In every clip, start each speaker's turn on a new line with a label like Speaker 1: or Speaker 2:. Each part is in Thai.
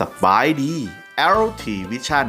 Speaker 1: สบายดี LT Vision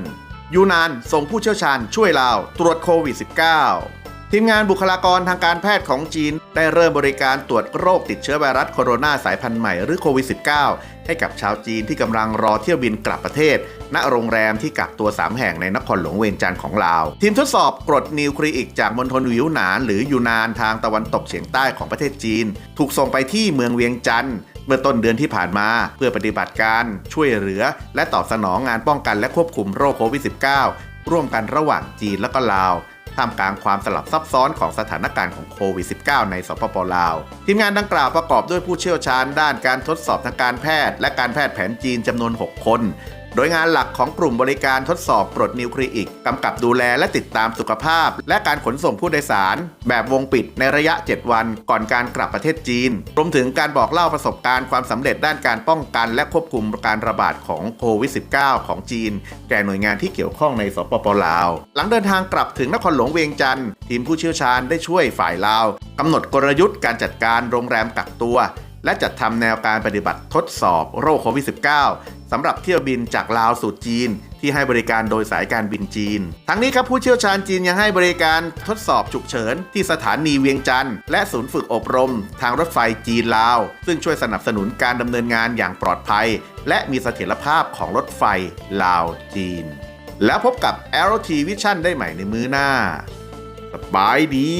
Speaker 1: ยูนานส่งผู้เชี่ยวชาญช่วยลาตรวจโควิด -19 ทีมงานบุคลากรทางการแพทย์ของจีน ได้เริ่มบริการตรวจโรคติดเชื้อไวรัสโคโรนาสายพันธุ์ใหม่หรือโควิด -19 ให้กับชาวจีนที่กำลังรอเที่ยวบินกลับประเทศ ณโรงแรมที่กักตัว 3 แห่งในนครหลวงเวียงจันทร์ของลาว ทีมทดสอบกรดนิวคลีอิกจากมณฑลวิวหนาน หรือยูนานทางตะวันตกเฉียงใต้ของประเทศจีน ถูกส่งไปที่เมืองเวียงจันทร์เมื่อต้นเดือนที่ผ่านมาเพื่อปฏิบัติการช่วยเหลือ และตอบสนองงานป้องกันและควบคุมโรคโควิด -19 ร่วมกันระหว่างจีนและก็ลาว ท่ามกลางความสลับซับซ้อนของสถานการณ์ของโควิด -19 ในสปปลาว ทีมงานดังกล่าวประกอบด้วยผู้เชี่ยวชาญด้านการทดสอบทางการแพทย์ และการแพทย์แผนจีนจำนวน 6 คน โดยงานหลักของกลุ่มบริการทดสอบกรดนิวคลีอิกกำกับดูแลและติดตามสุขภาพ และการขนส่งผู้โดยสาร แบบวงปิดในระยะ 7 วันก่อนการกลับประเทศจีน รวมถึงการบอกเล่าประสบการณ์ความสำเร็จด้านการป้องกัน และควบคุมการระบาดของโควิด -19 ของจีน แก่หน่วยงานที่เกี่ยวข้องในสปปลาว หลังเดินทางกลับถึงนครหลวงเวียงจันทร์ทีมผู้เชี่ยวชาญได้ช่วยฝ่ายลาวกำหนดกลยุทธ์การจัดการโรงแรมกักตัวและจัดทำแนวการปฏิบัติทดสอบโรคโควิด -19 สำหรับเที่ยวบินจากลาวสู่จีน ที่ให้บริการโดยสายการบินจีน ทั้งนี้ครับผู้เชี่ยวชาญจีนยังให้บริการทดสอบฉุกเฉิน ที่สถานีเวียงจันทร์และศูนย์ฝึกอบรม ทางรถไฟจีนลาว ซึ่งช่วยสนับสนุนการดำเนินงานอย่างปลอดภัย และมีเสถียรภาพของรถไฟลาวจีน แล้วพบกับ LT Vision ได้ใหม่ในมื้อหน้าสบายดี